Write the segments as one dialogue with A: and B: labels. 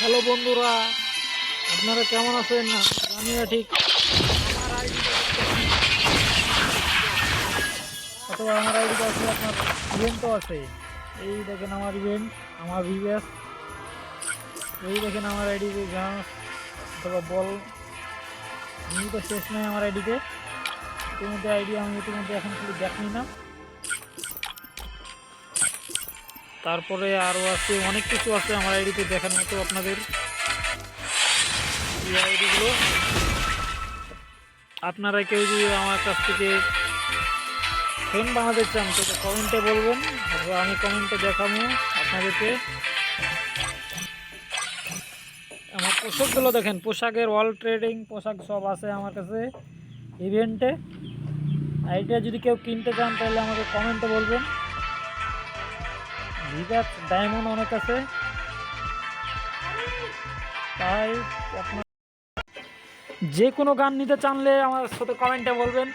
A: Hello বন্ধুরা, আপনারা কেমন আছেন? না না ঠিক অথবা আমার আইডিতে আছে আপনার ইভেন্টও আছে। এই দেখেন আমার ইভেন্ট আমার ভিভিএস এই দেখেন আমার আইডিতে জাহাজ অথবা বল। আমি তো শেষ নাই আমার আইডিতে। ইতিমধ্যে আইডি আমি ইতিমধ্যে এখন শুধু দেখি না। তারপরে আরও আছে, অনেক কিছু আছে আমার আইডিতে দেখার মতো আপনাদের। আইডিগুলো। আপনারা কেউ যদি আমার কাছ থেকে ফ্রেন্ড বানাতে চান, তো কমেন্টে বলবেন আমি কমেন্টে দেখাবো আপনাদেরকে। আমার পোশাকগুলো দেখেন, পোশাকের ওয়াল ট্রেডিং পোশাক সব আছে আমার কাছে ইভেন্টে আইডিয়া যদি কেউ কিনতে চান, তাহলে আমাকে কমেন্টে বলবেন। ভিগাস ডায়মন্ড অনেক আছে। তাই আপনার যে কোনো গান নিতে চানলে আমার সাথে কমেন্টে বলবেন,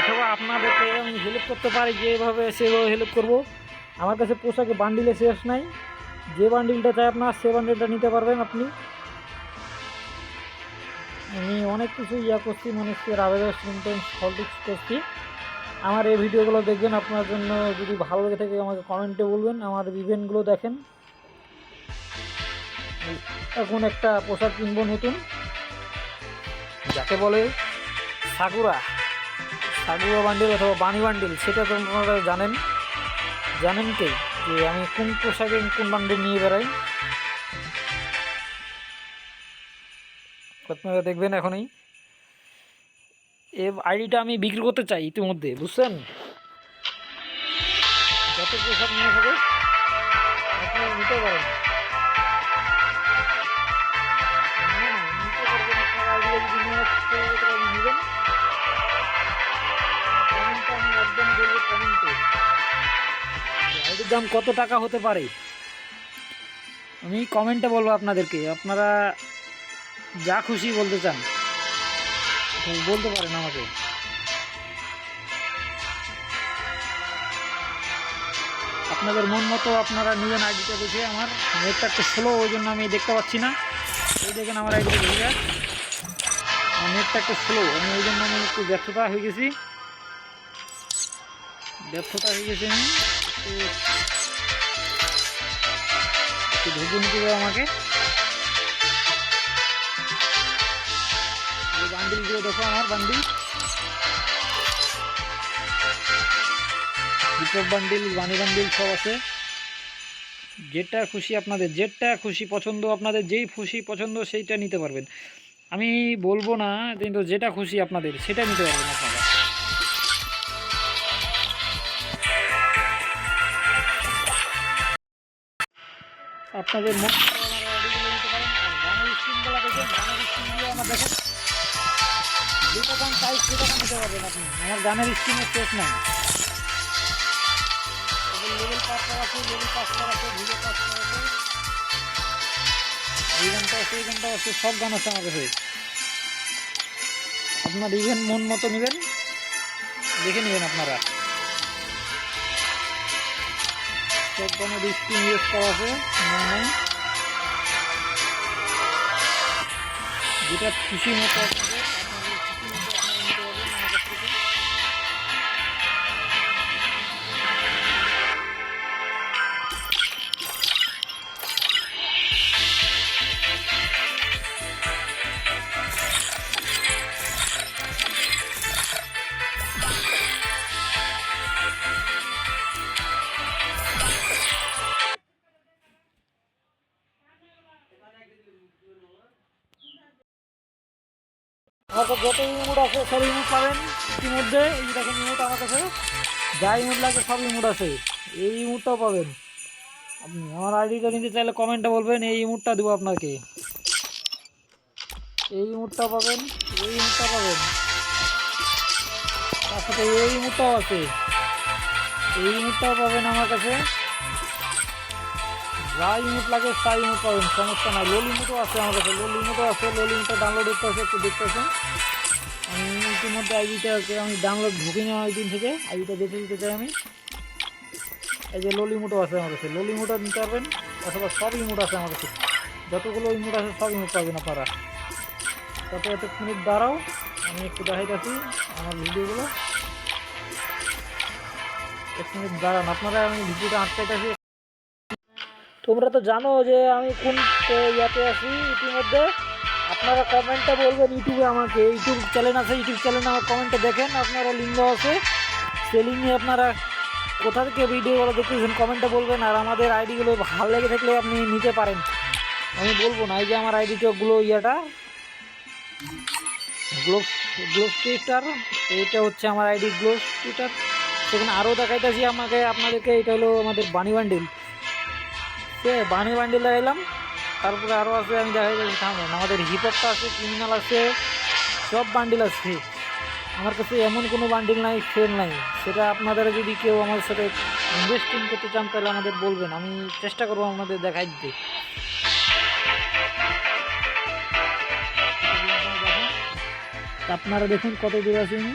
A: অথবা আপনাদেরকে আমি হেল্প করতে পারি যেভাবে সেভাবে হেল্প করব। আমার কাছে পোশাকে বান্ডিলে শেষ নাই। যে বান্ডিলটা চাই আপনার, সে বান্ডিলটা নিতে পারবেন আপনি। আমি অনেক কিছু ইয়া করছি মানুষকে আবেদন করছি। আমার এই ভিডিওগুলো দেখবেন আপনার জন্য যদি ভালো লেগে থাকে আমাকে কমেন্টে বলবেন, আমার ইভেন্টগুলো দেখেন। এখন একটা পোশাক কিনব নতুন। যাকে বলে সাকুরা সাকুরা বান্ডিল অথবা বানি বান্ডিল সেটা তো আপনারা জানেন। জানেন কে? যে আমি কোন পোশাকে কোন বান্ডিল নিয়ে বেড়াই। আপনারা দেখবেন এখনই। এ আইডিটা আমি বিক্রি করতে চাই ইতিমধ্যে, বুঝছেন? যত পোশাক নিয়ে থাকে আপনারা নিতে পারেন। দাম কত টাকা হতে পারে? আমি কমেন্টে বলব আপনাদেরকে, আপনারা যা খুশি বলতে চান। বলতে পারেন আমাকে। আপনাদের মন মতো আপনারা নেবেন আইডিটা দেখে। আমার নেটটা একটু স্লো ওই জন্য আমি দেখতে পাচ্ছি না। এই দেখেন আমার আইডিটা দেখে। আমার নেটটা একটু স্লো আমি ওই জন্য আমি একটু ব্যর্থতা হয়ে গেছি। ব্যর্থতা হয়ে গেছি আমি। একটু ধৈর্য নিতে আমাকে। বান্ডিলগুলো দেখো আমার বান্ডিল হিপহপ বান্ডিল বানি বান্ডিল সব আছে। যেটা খুশি আপনাদের, যেটা খুশি পছন্দ আপনাদের, যেই খুশি পছন্দ সেইটা নিতে পারবেন। আমি বলব না, কিন্তু যেটা খুশি আপনাদের, সেটা নিতে পারবেন আপনারা। আপনাদের মন মতো দাম নিতে পারবেন আপনি আমার গানের স্ক্রিনের শেষ নাই। লেভেল পাস করা আছে লেভেল পাস করা আছে ভিডিও পাস করা আছে। এই গানটা আছে এই গানটা আছে সব গান আছে আমার কাছে আপনার ইভেন্ট মন মতো নেবেন। দেখে নেবেন আপনারা। সব গানের স্ক্রিন ইউজ করা আছে যেটা খুশি মতো আপনাদের কাছে যত ইমোট আছে সব ইমোট পাবেন। ইতিমধ্যে এই দেখেন ইমোট আমার কাছে। যা ইমোট লাগে সব ইমোট আছে। এই ইমোটটাও পাবেন। আপনি আমার আইডিটা নিতে চাইলে কমেন্টে বলবেন, এই ইমোটটা দেবো আপনাকে। এই ইমোটটা পাবেন, এই ইমোটটা পাবেন। তার সাথে এই ইমোটটাও আছে। এই ইমোটটাও পাবেন আমার কাছে। যা ইমোট লাগে, তাই ইমোট পাবেন। সমস্যা নাই। লোল ইমোটও আছে আমার কাছে। লোল ইমোটও আছে। লোল ইমোটটা ডাউনলোড করতে আছে একটু দেখতেছেন। আমি ইতিমধ্যে আইডিটাকে আমি ডাউনলোড ঢুকে নেওয়া ওই দিন থেকে। আইডিটা বেছে দিতে চাই আমি। এই যে লোল ইমোটও আছে আমার কাছে। লোল ইমোটও নিতে পারবেন, অথবা সব ইমোট আছে আমার কাছে। যতগুলো ইমোট আছে, সব ইমোট পাবেন আপনারা। তত এত মিনিট দাঁড়াও। আমি একটু দেখাইতেছি আমার ভিডিওগুলো। এক মিনিট দাঁড়ান। আপনারা আমি ভিডিওটা আটকাইতেছি। তোমরা তো জানো যে আমি কোন ইয়াতে আছি ইতিমধ্যে। আপনারা কমেন্টটা বলবেন ইউটিউবে আমাকে। ইউটিউব চ্যানেল আছে, ইউটিউব চ্যানেলে আমার কমেন্টে দেখেন, আপনারা দেওয়া আছে। সেই লিঙ্কে আপনারা কোথা থেকে ভিডিওগুলো দেখতেছেন কমেন্টে বলবেন, আর আমাদের আইডিগুলো ভালো লেগে থাকলে আপনি নিতে পারেন। আমি বলব না, এই যে আমার আইডিটাগুলো ইয়েটা গ্লোভ গ্লোভ টুইটার, এইটা হচ্ছে আমার আইডি গ্লোভ টুইটার। সেখানে আরও দেখাইতেছি আমাকে, আপনাদেরকে এটা হলো আমাদের বাণী বান্ডিল। সে বাণী বান্ডিল দেখাইলাম তারপরে আরও আছে, আমি দেখাইতেছি থামেন আমাদের হিপহপটা আছে ক্রিমিনাল আছে, সব বান্ডিল আছে। আমার কাছে এমন কোনো বান্ডিল নাই ফ্রেন্ড নাই। সেটা আপনাদের যদি কেউ আমার সাথে ইনভেস্টিং করতে চান, তাহলে আমাদের বলবেন। আমি চেষ্টা করব আপনাদের দেখাই দিতে। আপনারা দেখুন কত দূর আছে উনি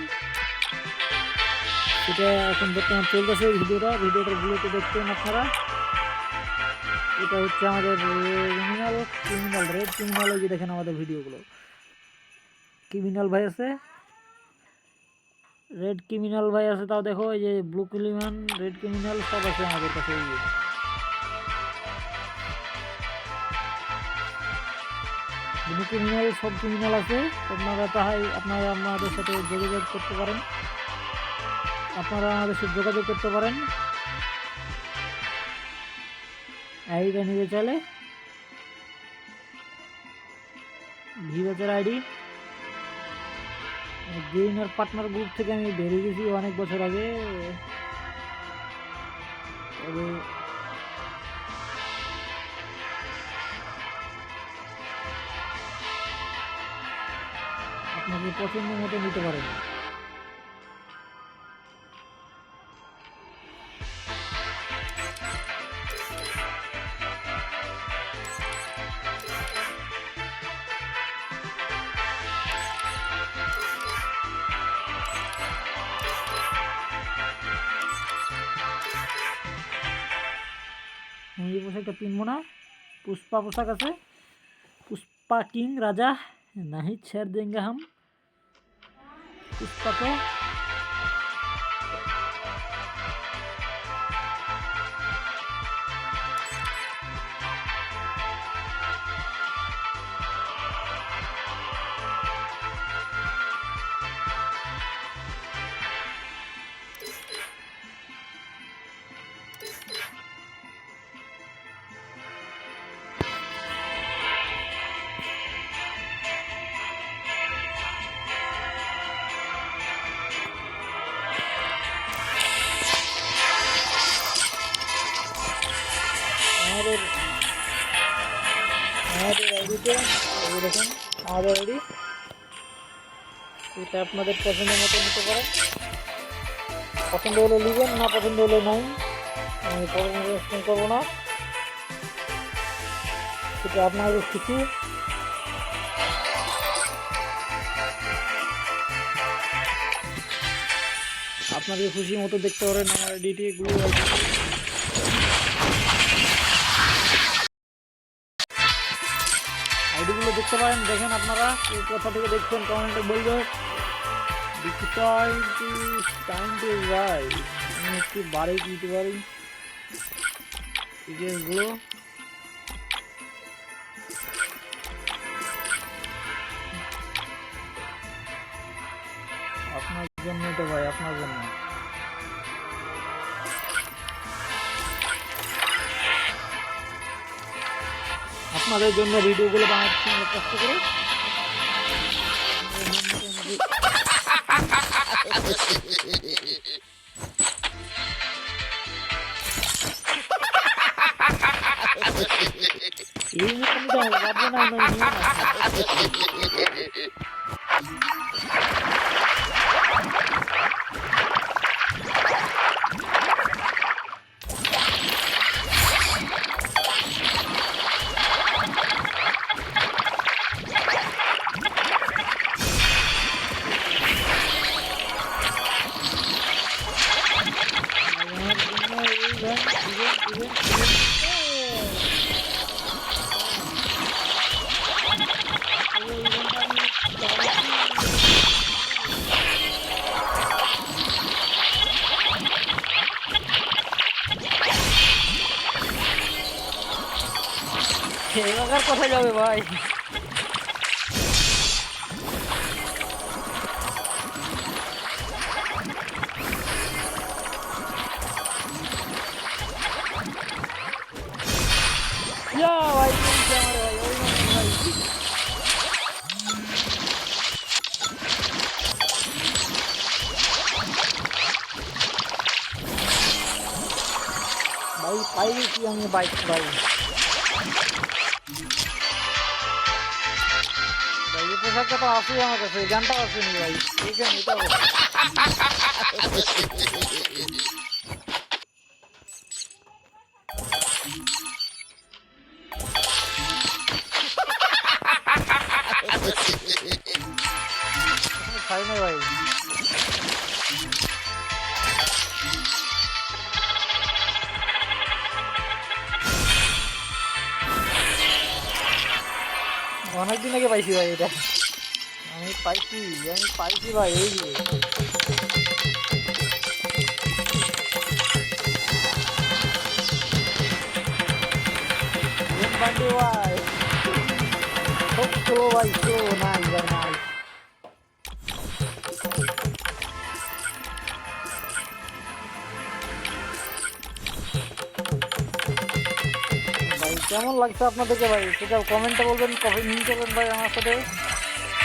A: এটা এখন বর্তমান চলতেছে ভিডিওটা। ভিডিওটা ভিডিওতে দেখতেন আপনারা। এটা হচ্ছে আমাদের ক্রিমিনাল ক্রিমিনাল রেড ক্রিমিনাল এই যে দেখেন আমাদের ভিডিওগুলো। ক্রিমিনাল ভাই আছে রেড ক্রিমিনাল ভাই আছে, তাও দেখো, এই যে ব্লু ক্রিমিনাল রেড ক্রিমিনাল সব আছে আমাদের কাছে, এই যে। ব্লু ক্রিমিনাল সব ক্রিমিনাল আছে, আপনারা তাহাই, আপনারা আমাদের সাথে যোগাযোগ করতে পারেন। আপনারা আমাদের সাথে যোগাযোগ করতে পারেন। আইডিটা নিতে চলে। ভিভেচের আইডি। গেইনার পার্টনার গ্রুপ থেকে আমি বেরিয়ে গেছি অনেক বছর আগে। তবে আপনাকে পছন্দ মতো নিতে পারেন। কাছে একটা কিনবো না পুষ্পা পোশাক আছে পুষ্পা কিং রাজা नहीं छेड़ देंगे हम पुष्पा को এটা আপনাদের পছন্দ মতো নিতে পারেন। পছন্দ হলে নেবেন না পছন্দ হলে নাই। আমি পরিবর্তন করব না। সেটা আপনাদের খুশি আপনাদের খুশি মতো দেখতে পারেন, আমার আইডিটি গুলো আইডিগুলো দেখতে পারেন, দেখেন আপনারা, কোথা থেকে দেখছেন কমেন্টে বলবেন আমি একটু বাড়ি দিতে পারি ডিটেলসগুলো আপনার জন্য তো ভাই আপনার জন্য আপনাদের জন্য ভিডিওগুলো বানাচ্ছি কষ্ট করে এই মোটামুটি আমার বাবু এবার কোথায় যাবে ভাই ইয়া ভাই তুলছে আমার ভাই ওই পোশাকটা তো আমার কাছে, এই গানটাও আসেনি ভাই। এইখানে এটা খাই না ভাই। অনেকদিন আগে পাইছি ভাই এটা। আমি পাইছি আমি পাইছি ভাই, এই যে। Yun ভাই। খুব ভাই ভাই, কেমন লাগছে আপনাদেরকে ভাই? সেটা কমেন্টে বলবেন কমেন্ট করবেন ভাই আমার সাথে।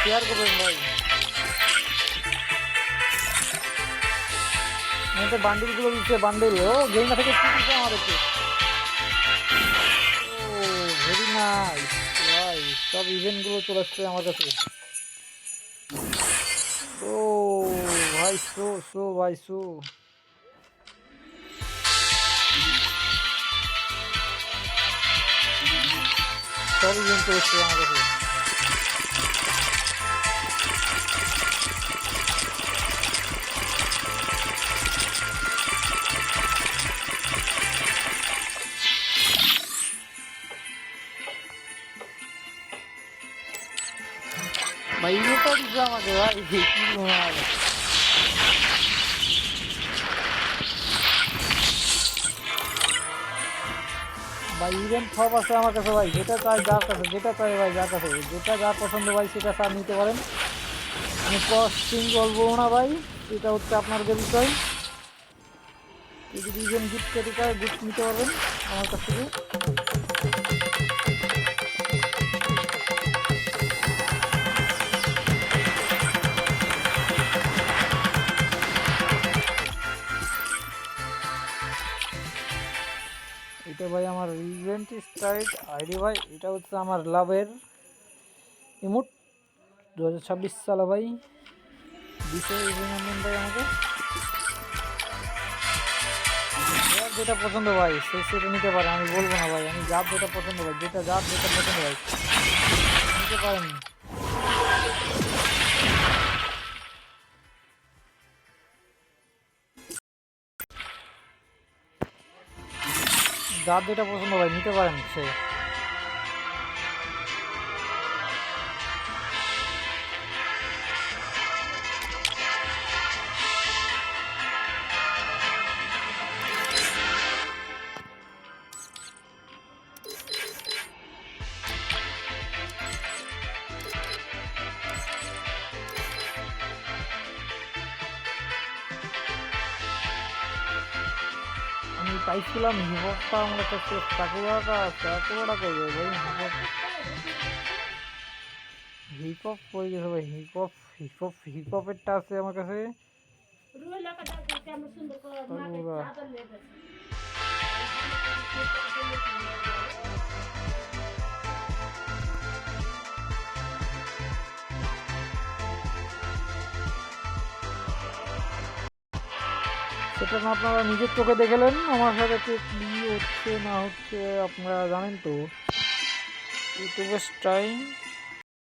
A: শেয়ার করবেন ভাই। মধ্যে বান্ডিলগুলো দিচ্ছে, বান্ডিল। ও গেমটা থেকে কি দিচ্ছে আমাদেরকে ও ভেরি নাইস ভাই, সব ইভেন্টগুলো চলে আসছে আমার কাছে। ও, ভাই সো সো ভাই সো সব ইভেন্ট চলে আসছে আমার কাছে। ভাই ইভেন্টটা দিচ্ছে আমাকে ভাই কি মনে হয় ভাই ইভেন্ট সব আছে আমার কাছে ভাই যেটা চাই যার কাছে যেটা চাই ভাই যার কাছে যেটা যার পছন্দ ভাই সেটা স্যার নিতে পারেন আমি কস্টিং বলব না ভাই এটা হচ্ছে আপনাদের বিষয় যদি ইভেন্ট গিফট চায় গিফট নিতে পারবেন আমার কাছ থেকে এটা ভাই, আমার ইভেন্ট স্টাইট আইডি ভাই, এটা হচ্ছে আমার লাভের ইমোট দু হাজার ছাব্বিশ সালে ভাই, দিছে অভিনন্দন ভাই আমাকে। যেটা পছন্দ ভাই, সে সেটা নিতে পারে, আমি বলব না ভাই, আমি যার যেটা পছন্দ ভাই, যেটা যার যেটা পছন্দ ভাই, নিতে পারেন। যার যেটা পছন্দ হয় নিতে পারেন সে। পাইছিলাম হিপহপটা আমার কাছে সাকুরাটা সাকুরাটা করবে ভাই হিপহপ হিপহপ কই গেছে ভাই হিপহপ হিপহপ হিপহপেরটা আছে আমার কাছে সাকুরা সেটা না আপনারা নিজের চোখে দেখেলেন। আমার সাথে কি হচ্ছে না হচ্ছে আপনারা জানেন তো? ইউটিউবের টাইম